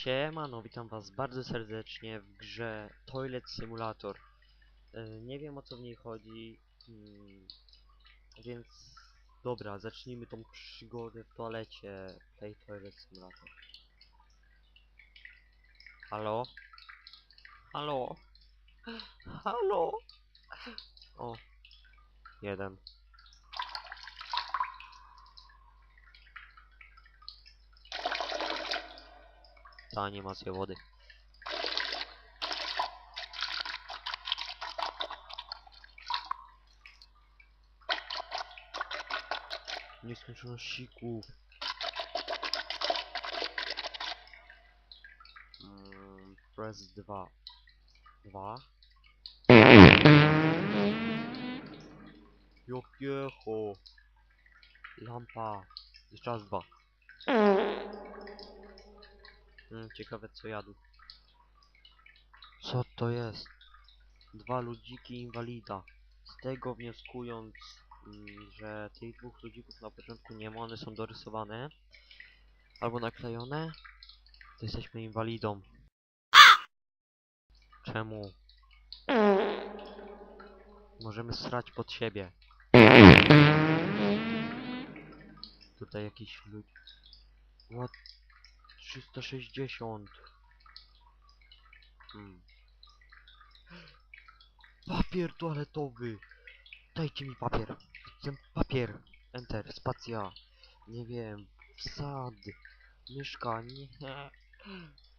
Siemano, witam was bardzo serdecznie w grze Toilet Simulator. E, Nie wiem o co w niej chodzi, mm, więc dobra, zacznijmy tą przygodę w toalecie tej Toilet Simulator. Halo? Halo? Halo? O, jeden. Ta animacja wody. Nieskończoność sików. Mm, press 2. 2. Jopiecho. Lampa. Jeszcze raz dwa. Mm, ciekawe co jadł. Co to jest? Dwa ludziki inwalida. Z tego wnioskując, mm, że tych dwóch ludzików na początku nie ma, one są dorysowane albo naklejone, to jesteśmy inwalidą. Czemu? Możemy srać pod siebie. Tutaj jakiś lud... What? 360. Hmm. Papier toaletowy! Dajcie mi papier. Chcę papier. Enter, spacja. Nie wiem. Wsad. Myszka, nie.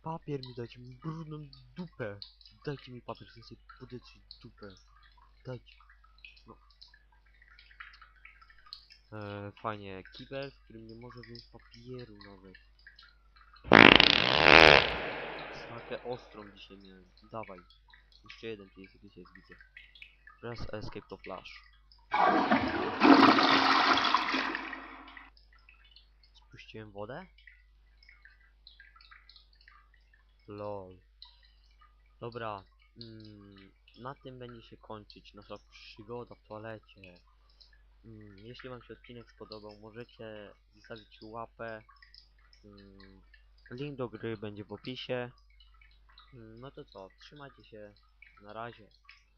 Papier mi dajcie mi brudną dupę. Dajcie mi papier, chcę sobie podetrzeć dupę. Dajcie. No. Eee, fajnie. Kibel, w którym nie może wziąć papieru nawet. Smakę ostrą dzisiaj miałem. Dawaj. Jeszcze jeden jest, gdzieś jest, widzę. Press escape to flash. Spuściłem wodę? Lol. Dobra. Mm, na tym będzie się kończyć nasza przygoda w toalecie. Mm, jeśli wam się odcinek spodobał, możecie zostawić łapę. Mm, link do gry będzie w opisie. Mm, No to co, trzymajcie się. Na razie.